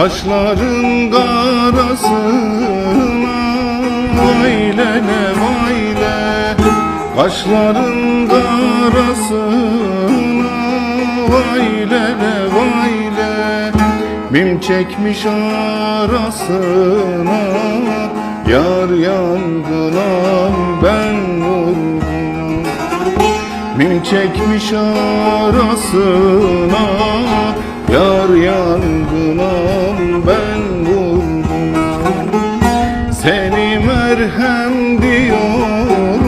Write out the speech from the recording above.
Kaşların karasına Vaylene vayle Kaşların karasına Bim çekmiş arasına Yar yangına ben vurgunum Min çekmiş arasına Yar yangına ben vurdum Seni merhem diyor